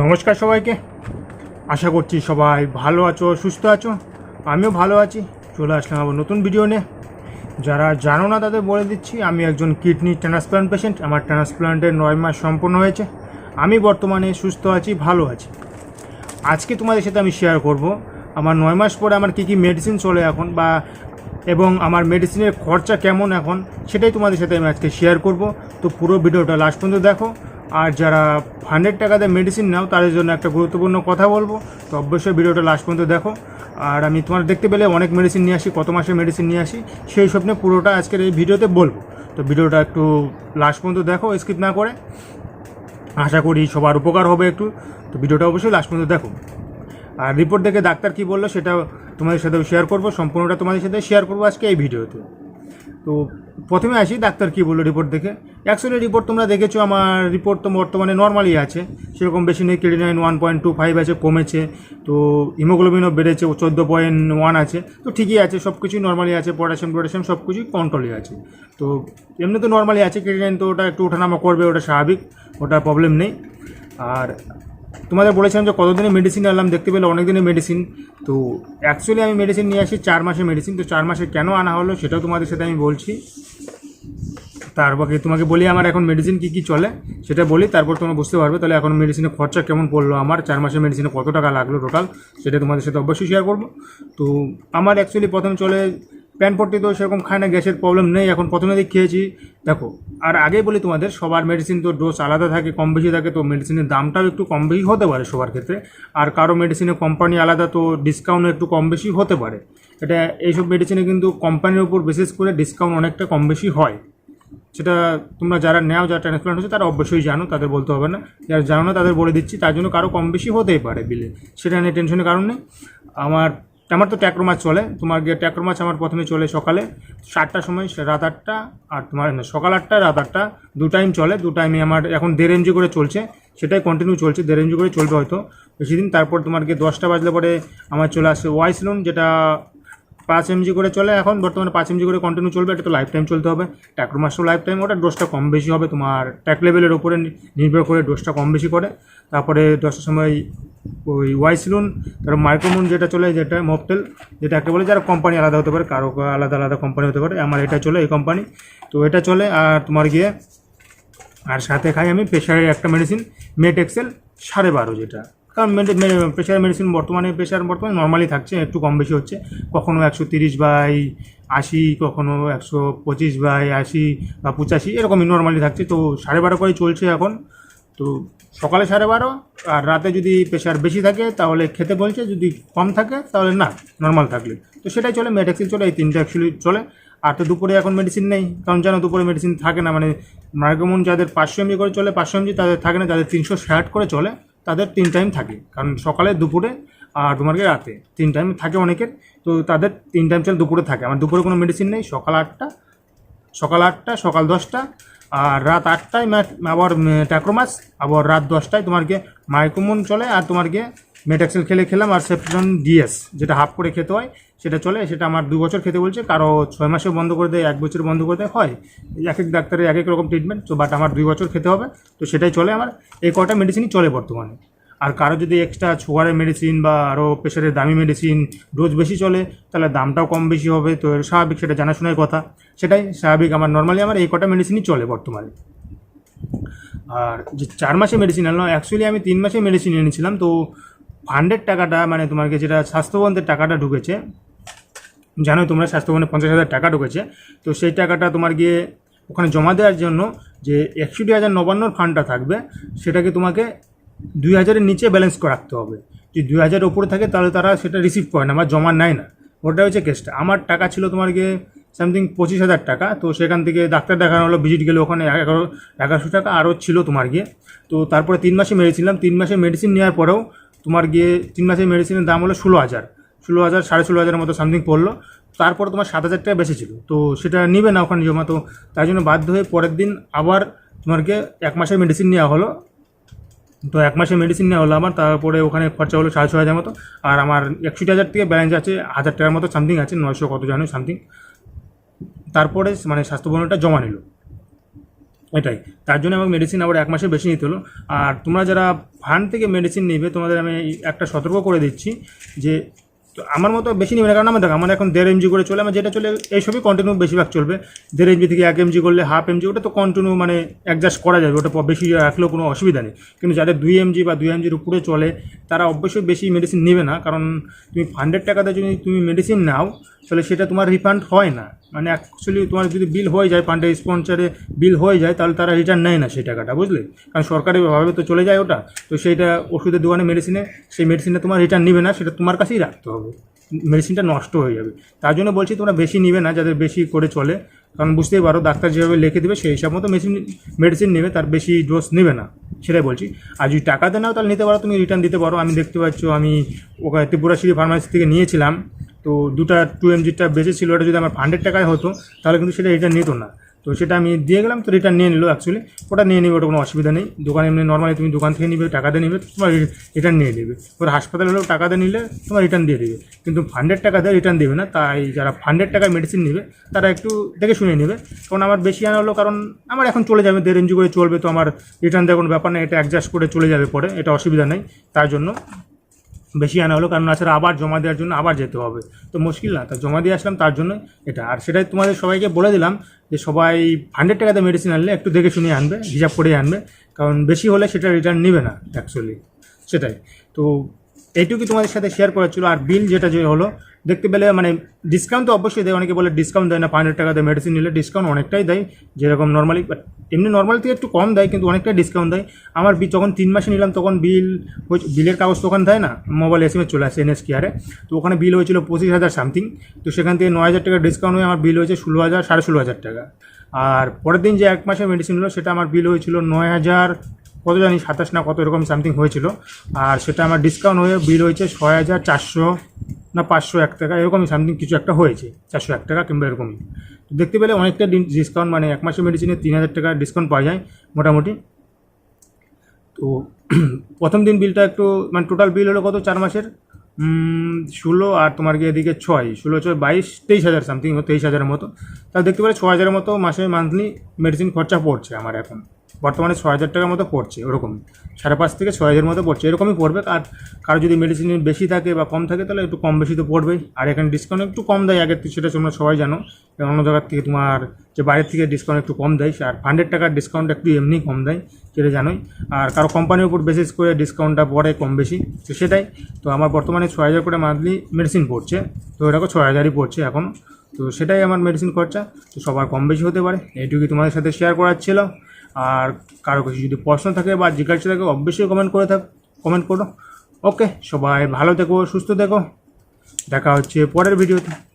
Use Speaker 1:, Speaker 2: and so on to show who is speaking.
Speaker 1: নমস্কার সবাইকে। আশা করছি সবাই ভালো আছো, সুস্থ আছো। আমিও ভালো আছি। চলে আসলাম আবার নতুন ভিডিও নিয়ে। যারা জানো না তাদের বলে দিচ্ছি, আমি একজন কিডনি ট্রান্সপ্লান্ট পেশেন্ট আমার ট্রান্সপ্লান্টের নয় মাস সম্পূর্ণ হয়েছে। আমি বর্তমানে সুস্থ আছি, ভালো আছি। আজকে তোমাদের সাথে আমি শেয়ার করব, আমার নয় মাস পরে আমার কী কী মেডিসিন চলে এখন বা এবং আমার মেডিসিনের খরচা কেমন এখন, সেটাই তোমাদের সাথে আমি আজকে শেয়ার করব। তো পুরো ভিডিওটা লাস্ট পর্যন্ত দেখো। আর যারা হান্ড্রেড টাকাতে মেডিসিন নাও, তাদের জন্য একটা গুরুত্বপূর্ণ কথা বলব। তো অবশ্যই ভিডিওটা লাস্ট পর্যন্ত দেখো। আর আমি তোমার দেখতে পেলে অনেক মেডিসিন নিয়ে আসি, কত মাসের মেডিসিন নিয়ে আসি, সেই সব নিয়ে পুরোটা আজকের এই ভিডিওতে বলব। তো ভিডিওটা একটু লাস্ট পর্যন্ত দেখো স্কিপ না করে। আশা করি সবার উপকার হবে একটু। তো ভিডিওটা অবশ্যই লাস্ট পর্যন্ত দেখো। আর রিপোর্ট দেখে ডাক্তার কি বলল, সেটা তোমাদের সাথে শেয়ার করব, সম্পূর্ণটা তোমাদের সাথে শেয়ার করব আজকে এই ভিডিওতে। তো প্রথমে আসি ডাক্তার কি বলল রিপোর্ট দেখে। অ্যাকচুয়ালি রিপোর্ট তোমরা দেখেছ, আমার রিপোর্ট তো বর্তমানে নর্মালি আছে। সেরকম বেশি নেই nine one point two five আছে, কমেছে। তো হিমোগ্লোবিনও বেড়েছে চোদ্দ পয়েন্ট ওয়ান আছে। তো ঠিকই আছে সব কিছুই নর্মালি আছে পটাশিয়াম পটাশিয়াম সব কিছুই কন্ট্রোলে আছে। তো এমনি তো নর্মালি আছে নাইন তো ওটা একটু ওঠানামা করবে, ওটা স্বাভাবিক, ওটা প্রবলেম নেই। আর তোমাদের বলেছিলাম যে কতদিনের মেডিসিন আনলাম, দেখতে পেলে অনেক দিনের মেডিসিন তো অ্যাকচুয়ালি আমি মেডিসিন নিয়ে আসি, চার মাসের মেডিসিন তো চার মাসে কেন আনা হলো সেটাও তোমাদের সাথে আমি বলছি। তারপরে তোমাকে বলি আমার এখন মেডিসিন কী কী চলে, সেটা বলি, তারপর তোমরা বুঝতে পারবে। তাহলে এখন মেডিসিনের খরচা কেমন পড়ল আমার, চার মাসের মেডিসিনে কত টাকা লাগল টোটাল সেটা তোমাদের সাথে অবশ্যই শেয়ার করব। তো আমার অ্যাকচুয়ালি প্রথম চলে প্যান পট্টি তো সেরকম খায় না গ্যাসের প্রবলেম নেই, এখন প্রথমে দিক খেয়েছি। দেখো, আর আগেই বলি তোমাদের, সবার মেডিসিন তো ডোজ আলাদা থাকে, কম বেশি থাকে, তো মেডিসিনের দামটাও একটু কম বেশি হতে পারে সবার ক্ষেত্রে। আর কারও মেডিসিনের কোম্পানি আলাদা, তো ডিসকাউন্ট একটু কম বেশি হতে পারে। এটা এইসব মেডিসিনে কিন্তু কোম্পানির উপর বিশেষ করে ডিসকাউন্ট অনেকটা কম বেশি হয়। সেটা তোমরা যারা নেও, যারা ট্রান্সপ্লান্ট হচ্ছে, তারা অবশ্যই জানো, তাদের বলতে হবে না। যারা জানো না, তাদের বলে দিচ্ছি, তার জন্য কারও কম বেশি হতেই পারে বিলে সেটা নিয়ে টেনশনের কারণ নেই। আমার আমার তো ট্যাক্রো মাছ চলে। তোমার গিয়ে ট্যাক্রো মাছ আমার প্রথমে চলে সকালে সাতটার সময় রাত আটটা, আর তোমার সকাল আটটা, রাত আটটা, দু টাইম চলে। দু টাইমে আমার এখন দেড় এমজি করে চলছে। সেটাই কন্টিনিউ চলছে, দেড় এমজি করে চলবে হয়তো। বেশি দিন, তারপর তোমার গিয়ে দশটা বাজলে পরে আমার চলে আসে ওয়াইস লোন যেটা পাঁচ এমজি করে চলে, এখন বর্তমানে পাঁচ এমজি করে কন্টিনিউ চলবে, এটা তো লাইফ টাইম চলতে হবে। ট্যাক্রো মাসও লাইফ টাইম ওটা ডোজটা কম বেশি হবে তোমার ট্যাক লেভেলের ওপরে নির্ভর করে ডোজটা কম বেশি করে। তারপরে দশটার সময় ওই ওয়াইসলুন তারপর মাইক্রোমুন যেটা চলে, যেটা মপটেল যেটা একটা বলে যারা কোম্পানি আলাদা হতে পারে, কারও আলাদা আলাদা কোম্পানি হতে পারে, আমার এটা চলে, এই কোম্পানি তো এটা চলে, আর তোমার গিয়ে, আর সাথে খাই আমি প্রেশারের একটা মেডিসিন মেট এক্সেল সাড়ে বারো যেটা। কারণ প্রেশার মেডিসিন বর্তমানে প্রেশার বর্তমানে নর্মালি থাকছে, একটু কম বেশি হচ্ছে। কখনো একশো তিরিশ বাই আশি, কখনো একশো পঁচিশ বাই আশি বা পঁচাশি, এরকমই নর্মালি থাকছে। তো সাড়ে বারো করে চলছে এখন। তো সকালে সাড়ে বারো, আর রাতে যদি প্রেশার বেশি থাকে, তাহলে খেতে বলছে, যদি কম থাকে, তাহলে না নর্মাল থাকলে। তো সেটাই চলে মেডেক্সিন চলে, এই তিনটে অ্যাকচুয়ালি চলে। আর তো দুপুরে এখন মেডিসিন নেই। কারণ জানো, দুপুরে মেডিসিন থাকে না। মানে মার্গমন যাদের পাঁচশো এমজি করে চলে, পাঁচশো এমজি তাদের থাকে না যাদের তিনশো ষাট করে চলে। তাদের তিন টাইম থাকে। কারণ সকালে, দুপুরে আর তোমার কি রাতে তিন টাইম থাকে অনেকের। তো তাদের তিন টাইম চলে দুপুরে থাকে। আমার দুপুরে কোনো মেডিসিন নেই। সকাল আটটা সকাল আটটা, সকাল দশটা আর রাত আটটায় আবার ট্যাক্রোমাস আবার রাত দশটায় তোমার গিয়ে মাইক্রোমন চলে আর তোমার গিয়ে মেটাক্সেল খেলে খেলাম আর সেপটন ডিএস যেটা হাফ করে খেতে হয়, সেটা চলে, সেটা আমার দু বছর খেতে বলছে, কারও ছয় মাসে বন্ধ করে দেয়, এক বছর বন্ধ করে দেয়, হয়। এক এক ডাক্তারের এক এক রকম ট্রিটমেন্ট তো বাট আমার দুই বছর খেতে হবে, তো সেটাই চলে আমার। এই কটা মেডিসিনই চলে বর্তমানে। আর কারও যদি এক্সট্রা সুগারের মেডিসিন বা আরও প্রেশারের দামি মেডিসিন ডোজ বেশি চলে, তাহলে দামটাও কম বেশি হবে, তো স্বাভাবিক, সেটা জানাশোনার কথা। সেটাই স্বাভাবিক আমার নর্মালি আমার এই কটা মেডিসিনই চলে বর্তমানে। আর যে চার মাসে মেডিসিন আনলাম অ্যাকচুয়ালি আমি তিন মাসে মেডিসিন এনেছিলাম, তো হান্ড্রেড টাকাটা মানে তোমাকে যেটা স্বাস্থ্যবন্ধের টাকাটা ঢুকেছে, জানো তোমরা স্বাস্থ্যবন্ধে পঞ্চাশ হাজার টাকা ঢুকেছে, তো সেই টাকাটা তোমার গিয়ে ওখানে জমা দেওয়ার জন্য যে একষট্টি হাজার নবান্নর ফান্ডটা থাকবে, সেটাকে তোমাকে দুই হাজারের নিচে ব্যালেন্স করে রাখতে হবে। যদি দুই হাজার ওপরে থাকে, তাহলে তারা সেটা রিসিভ করে না বা জমা নেয় না। ওটা হচ্ছে কেসটা আমার টাকা ছিল তোমার গিয়ে সামথিং পঁচিশ হাজার টাকা, তো সেখান থেকে ডাক্তার দেখানো হলো ভিজিট গেলে ওখানে এগারো, এগারোশো টাকা আরও ছিল তোমার গিয়ে। তো তারপরে তিন মাসে মেরেছিলাম তিন মাসে মেডিসিন নেওয়ার পরেও তোমার গিয়ে তিন মাসের মেডিসিনের দাম হলো ষোলো হাজার। ষোলো হাজার, সাড়ে ষোলো হাজারের মতো সামথিং পড়ল। তারপর তোমার সাত হাজার টাকা বেশি ছিল। তো সেটা নিবে না ওখানে জমা। তো তাই জন্য বাধ্য হয়ে পরের দিন আবার তোমাকে এক মাসের মেডিসিন নেওয়া হলো। তো এক মাসের মেডিসিন নেওয়া হলো আমার। তারপরে ওখানে খরচা হলো সাড়ে ছ হাজার মতো। আর আমার একষট্টি হাজার থেকে ব্যালেন্স আছে হাজার টাকার মতো সামথিং আছে, নয়শো কত জানো সামথিং তারপরে মানে স্বাস্থ্য বন্ধনটা জমা নিল। এটাই। তার জন্য আমাকে মেডিসিন আবার এক মাসের বেশি নিতে হলো। আর তোমরা যারা ফান্ড থেকে মেডিসিন নেবে, তোমাদের আমি একটা সতর্ক করে দিচ্ছি যে তো আমার মতো বেশি নেবে না। কারণ আমার দেখো, আমার এখন দেড় এমজি করে চলে, আমার যেটা চলে এইসবই কন্টিনিউ বেশিরভাগ চলবে। দেড় এমজি থেকে এক এমজি করলে হাফ এমজি ওটা তো কন্টিনিউ মানে অ্যাডজাস্ট করা যাবে, ওটা বেশি রাখলেও কোনো অসুবিধা নেই। কিন্তু যাদের দুই এমজি বা দুই এমজির উপরে চলে, তারা অবশ্যই বেশি মেডিসিন নেবে না। কারণ তুমি হান্ড্রেড টাকাতে যদি তুমি মেডিসিন নাও, তাহলে সেটা তোমার রিফান্ড হয় না। মানে অ্যাকচুয়ালি তোমার যদি বিল হয়ে যায় ফান্ডের স্পন্সারে বিল হয়ে যায়, তাহলে তারা রিটার্ন নেয় না সেই টাকাটা, বুঝলে? কারণ সরকারিভাবে তো চলে যায় ওটা। তো সেইটা ওষুধের দোকানে মেডিসিনে সেই মেডিসিনটা তোমার রিটার্ন নেবে না, সেটা তোমার কাছেই রাখতে হবে। মেডিসিনটা নষ্ট হয়ে যাবে। তার জন্য বলছি তোমরা বেশি নিবে না, যাদের বেশি করে চলে। কারণ বুঝতেই পারো, ডাক্তার যেভাবে লিখে দেবে, সেই হিসাব মতো মেশিন মেডিসিন নেবে, তার বেশি ডোজ নেবে না। সেটাই বলছি। আর যদি টাকাতে নাও, তাহলে নিতে পারো, তুমি রিটার্ন দিতে পারো। আমি দেখতে পাচ্ছ, আমি ওখানে ত্রিপুরাশ্রী ফার্মাসি থেকে নিয়েছিলাম। তো দুটা টু এমজিটা বেঁচে ছিল, ওটা যদি আমার হান্ড্রেড টাকায় হতো, তাহলে কিন্তু সেটা রিটার্ন নিত না। তো সেটা আমি দিয়ে গেলাম, তো রিটার্ন নিয়ে নিলো অ্যাকচুয়ালি ওটা নিয়ে নেবে, ওটা কোনো অসুবিধা নেই। দোকানে এমনি নর্মালি তুমি দোকান থেকে নিবে টাকা দিয়ে নিবে তোমার রিটার্ন নিয়ে নেবে। ওর হাসপাতালে হলেও টাকা দিয়ে নিলে তোমার রিটার্ন দিয়ে দেবে। কিন্তু হান্ড্রেড টাকা দিয়ে রিটার্ন দেবে না, তাই যারা হান্ড্রেড টাকায় মেডিসিন নেবে, তারা একটু দেখে শুনে নেবে। কারণ আমার বেশি আনা হলো, কারণ আমার এখন চলে যাবে, দেড় ইঞ্চি করে চলবে, তো আমার রিটার্ন দেওয়ার কোনো ব্যাপার নেই, এটা অ্যাডজাস্ট করে চলে যাবে পরে, এটা অসুবিধা নেই। তার জন্য বেশি আনা হলো, কারণ তাছাড়া আবার জমা দেওয়ার জন্য আবার যেতে হবে। তো মুশকিল না, তা জমা দিয়ে আসলাম, তার জন্য এটা। আর সেটাই তোমাদের সবাইকে বলে দিলাম যে সবাই হান্ড্রেড টাকাতে মেডিসিন আনলে একটু দেখে শুনে আনবে, হিসাব করে আনবে, কারণ বেশি হলে সেটা রিটার্ন নেবে না অ্যাকচুয়ালি সেটাই। তো এইটুকুই তোমাদের সাথে শেয়ার করা ছিল। আর বিল যেটা যে হলো, দেখতে পেলে মানে ডিসকাউন্ট তো অবশ্যই দেয়, অনেকে বলে ডিসকাউন্ট দেয় না পাঁচ হাজার টাকাতে মেডিসিন নিলে ডিসকাউন্ট অনেকটাই দেয়, যেরকম নর্মালি এমনি নর্মাল থেকে একটু কম দেয়, কিন্তু অনেকটাই ডিসকাউন্ট দেয়। আমার বি- যখন তিন মাসে নিলাম, তখন বিল বিলের কাগজ তখন দেয় না মোবাইল এস এম এস চলে আসে এনএস কেয়ারে তো ওখানে বিল হয়েছিল পঁচিশ হাজার সামথিং তো সেখান থেকে নয় হাজার টাকা ডিসকাউন্ট হয়ে আমার বিল হয়েছে ষোলো হাজার, সাড়ে ষোলো হাজার টাকা। আর পরের দিন যে এক মাসের মেডিসিন হলো, সেটা আমার বিল হয়েছিল নয় হাজার কত জানি, সাতাশ না কত, এরকম সামথিং হয়েছিল। আর সেটা আমার ডিসকাউন্ট হয়ে বিল হয়েছে ছয় হাজার চারশো না পাঁচশো এক টাকা, এরকমই সামথিং কিছু একটা হয়েছে, চারশো এক টাকা কিংবা এরকমই। দেখতে পেলে অনেকটা ডিসকাউন্ট মানে এক মাসের মেডিসিনে তিন হাজার টাকা ডিসকাউন্ট পাওয়া যায় মোটামুটি। তো প্রথম দিন বিলটা একটু মানে টোটাল বিল হলো কত, চার মাসের? ষোলো আর তোমার গিয়ে এদিকে ছয়, ষোলো, ছয়, বাইশ, তেইশ হাজার সামথিং তেইশ হাজারের মতো। তাহলে দেখতে পারে ছ হাজারের মতো মাসে মান্থলি মেডিসিন খরচা পড়ছে আমার এখন। বর্তমানে ছ হাজার টাকার মতো পড়ছে, ওরকম। সাড়ে পাঁচ থেকে ছয় হাজার মতো পড়ছে, এরকমই পড়বে। আর কারও যদি মেডিসিন বেশি থাকে বা কম থাকে, তাহলে একটু কম বেশি তো পড়বেই। আর এখানে ডিসকাউন্ট একটু কম দেয়, আগের সেটা তোমরা সবাই জানো। অন্য জায়গার থেকে তোমার যে বাইরের থেকে ডিসকাউন্ট একটু কম দেয় আর হান্ড্রেড টাকার ডিসকাউন্ট একটু এমনি কম দেয়, সেটা জানোই। আর কারও কোম্পানির উপর বেসিস করে ডিসকাউন্টটা পড়ে কম বেশি, তো সেটাই। তো আমার বর্তমানে ছয় হাজার করে মান্থলি মেডিসিন পড়ছে, তো এরকম ছয় হাজারই পড়ছে এখন। তো সেটাই আমার মেডিসিন খরচা, তো সবার কম বেশি হতে পারে। এইটুকুই তোমাদের সাথে শেয়ার করার ছিল। আর কারও কিছু যদি প্রশ্ন থাকে বা জিজ্ঞাসা থাকে, অবশ্যই কমেন্ট করে থাক কমেন্ট করো। ওকে সবাই ভালো থেকো, সুস্থ থেকো। দেখা হচ্ছে পরের ভিডিওতে